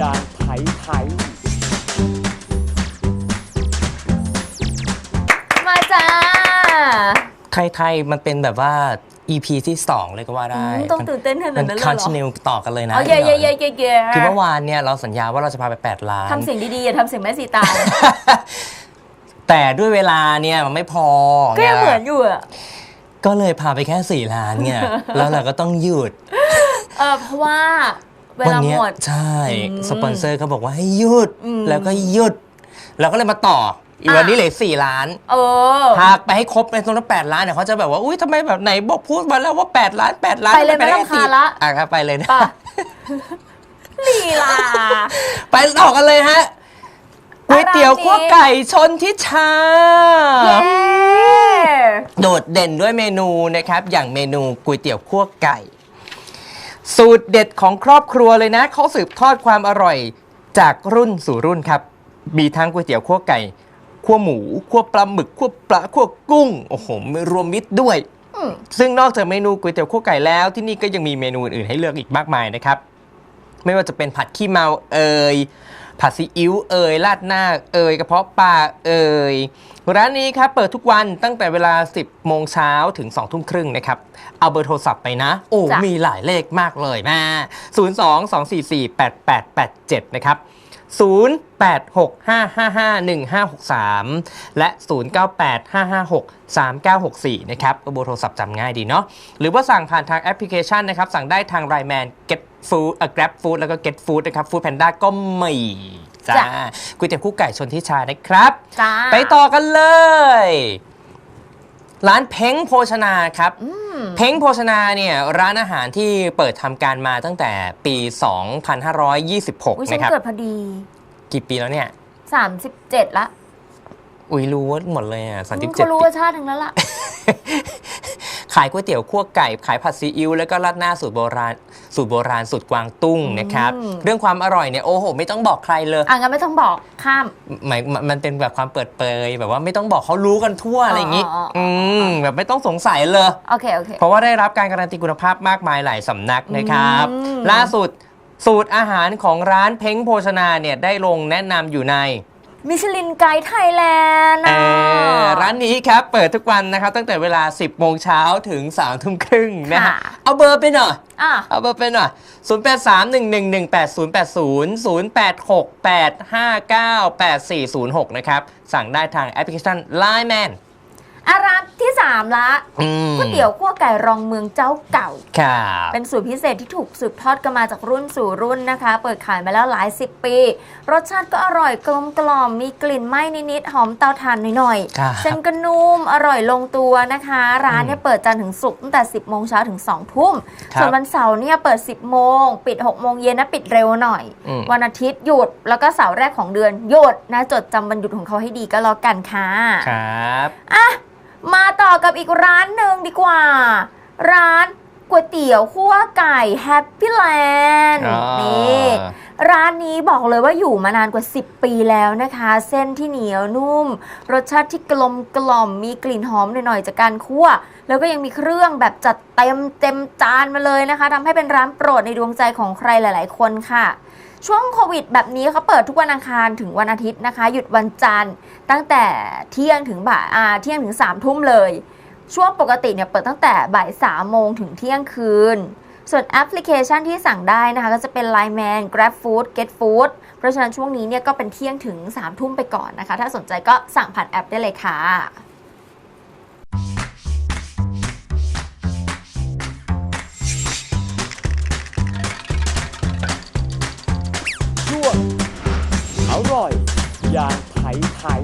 ยมาจ้า ไทยๆมันเป็นแบบว่า EP ที่ 2 เลยก็ว่าได้อืมต้องตื่นเต้นขนาดมันั้นเลยเหรอ คอนติเนียต่อกันเลยนะเอาเย่เย่เย่เย่เย่คือเมื่อวานเนี่ยเราสัญญาว่าเราจะพาไป 8 ล้าน ทำเสียงดีๆ อย่าทำเสียงแม่สีตางแต่ด้วยเวลาเนี่ยมันไม่พอก็ยังไงเหมือนอยู่อะก็เลยพาไปแค่ 4 ล้านเนี่ย แล้วเราก็ต้องหยุด เออเพราะว่า เววัลาเนี้ยหมดใช่อืมสปอนเซอร์เขาบอกว่าให้หยุดอืมแล้วก็หยุดเราก็เลยมาต่ออีกวันอะนี้เหลือ4ล้านเออพาไปให้ครบในตรงนั้นแปดล้านเนี่ยเขาจะแบบว่าอุ้ยทำไมแบบไหนบอกพูดมาแล้วว่า8ล้าน8ล้านไปเลยทำด้ไม่รำคาญละอะครับไปเลยนะป่ะลีลาไปต่อกันเลยฮะก๋วยเตี๋ยวร้านนี้ขั้วไก่ชนทิชาเย้โดดเด่นด้วยเมนูนะครับ อย่างเมนูก๋วยเตี๋ยวคั่วไก่ สูตรเด็ดของครอบครัวเลยนะ เขาสืบทอดความอร่อยจากรุ่นสู่รุ่นครับ มีทั้งก๋วยเตี๋ยวคั่วไก่คั่วหมูคั่วปลาหมึกคั่วปลาคั่วกุ้ง โอ้โหไม่รวมมิตรด้วยอืมซึ่งนอกจากเมนูก๋วยเตี๋ยวคั่วไก่แล้ว ที่นี่ก็ยังมีเมนูอื่นๆให้เลือกอีกมากมายนะครับ ไม่ว่าจะเป็นผัดขี้เมาเอ่ย ผัดซีอิ๊วเอ่ยราดหน้าเอ่ยกระเพาะปลาเอ่ยร้านนี้ครับเปิดทุกวันตั้งแต่เวลา 10 โมงเช้าถึง 2 ทุ่มครึ่งนะครับ เอาเบอร์โทรศัพท์ไปนะ โอ้ จ้ะ มีหลายเลขมากเลยมา0 2 2 4 4 8 8 8 7 นะครับ 0865551563 และ 0985563964 นะครับก็เบอร์โทรศัพท์จำง่ายดีเนาะหรือว่าสั่งผ่านทางแอปพลิเคชันนะครับ สั่งได้ทาง r ร m a n Get Food เอ่อ Grab Food แล้วก็ Get Food นะครับ Food Panda ก็มีจ้าจ้ะก๋วยเตี๋ยวคู่ไก่ชนทิชานะครับ จ้า ไปต่อกันเลย ร้านเพ้งโภชนาครับอืมเพ้งโภชนาเนี่ยร้านอาหารที่เปิดทำการมาตั้งแต่ปี2526อุ้ยฉันนะครับ เกิดพอดี กี่ปีแล้วเนี่ย 37 ละอุ้ยรู้หมดเลยอะอืม37เขารู้ปี ว่าชาติถึงแล้วล่ะ ขายก๋วยเตี๋ยวคั่วไก่ ขายผัดซีอิ๊วแล้วก็ราดหน้าสูตรโบราณ สูตรโบราณสูตรกวางตุ้งนะครับอืม เรื่องความอร่อยเนี่ยโอ้โห ไม่ต้องบอกใครเลยอะงั้นไม่ต้องบอกข้าม หมายมันมันเป็นแบบความเปิดเผยแบบว่าไม่ต้องบอกเขารู้กันทั่วอะไรอย่างงี้อ๋ออ๋ออ๋ออือื มแบบไม่ต้องสงสัยเลย โอเคโอเค เพราะว่าได้รับการการันตีคุณภาพมากมายหลายสำนักนะครับ อืม ล่าสุดสูตรอาหารของร้านเพ้งโภชนาเนี่ยได้ลงแนะนำอยู่ใน มิชลินไกด์ไทยแลนด์เอ่อร้านนี้ครับ เปิดทุกวันนะครับ ตั้งแต่เวลา 10 โมงเช้าถึง 3 ทุ่มครึ่งนะฮะเอาเบอร์ไปหน่อยอะ เอาเบอร์ไปหน่อย0 8 3 1 1 1 8 0 8 0 0 8 6 8 5 9 8 4 0 6 นะครับ สั่งได้ทางแอปพลิเคชัน Line Man อะร้าน ที่3ละอืมก๋วยเตี๋ยวคั่วไก่รองเมืองเจ้าเก่า ครับเป็นสูตรพิเศษที่ถูกสืบทอดกันมาจากรุ่นสู่รุ่นนะคะ เปิดขายมาแล้วหลายสิบปี รสชาติก็อร่อยกลมกล่อมมีกลิ่นไหม้นิดๆหอมเตาถ่านหน่อยครับ ๆเส้นก็นุ่มอร่อยลงตัวนะคะ ร้านเนี่ยเปิดจันทร์ถึงศุกร์ตั้งแต่ 10 โมงเช้าถึง 2 ทุ่ม ครับส่วนวันเสาร์เนี่ยเปิด 10 โมง ปิด 6 โมงเย็นนะปิดเร็วหน่อย อืม วันอาทิตย์หยุดแล้วก็เสาร์แรกของเดือนหยุดนะจดจำวันหยุดของเขาให้ดีก็แล้วกันค่ะ ครับอะ มาต่อกับอีกร้านหนึ่งดีกว่า ร้าน ก๋วยเตี๋ยวคั่วไก่แฮปปี้แลนด์อ๋อนี่ ร้านนี้บอกเลยว่าอยู่มานานกว่า 10 ปีแล้วนะคะ เส้นที่เหนียวนุ่ม รสชาติที่กลมกล่อมมีกลิ่นหอมหน่อยๆ จากการคั่ว แล้วก็ยังมีเครื่องแบบจัดเต็มเต็มจานมาเลยนะคะทำให้เป็นร้านโปรดในดวงใจของใครหลาย ๆ คนค่ะ ช่วงโควิดแบบนี้เขาเปิดทุกวันอังคารถึงวันอาทิตย์นะคะ หยุดวันจันทร์ ตั้งแต่เที่ยงถึงบ่ายอ่าเที่ยงถึง3ามทุ่มเลย ช่วงปกติเนี่ยเปิดตั้งแต่บ่าย3ามโมงถึงเที่ยงคืน ส่วนแอปพลิเคชันที่สั่งได้นะคะ ก็จะเป็น Line Man Grab Food Get Food เพราะฉะนั้นช่วงนี้เนี่ยก็เป็นเที่ยงถึง3ามทุ่มไปก่อนนะคะ ถ้าสนใจก็สั่งผ่านแอปได้เลยค่ะช่วงอร่อยอย่างไทยไทย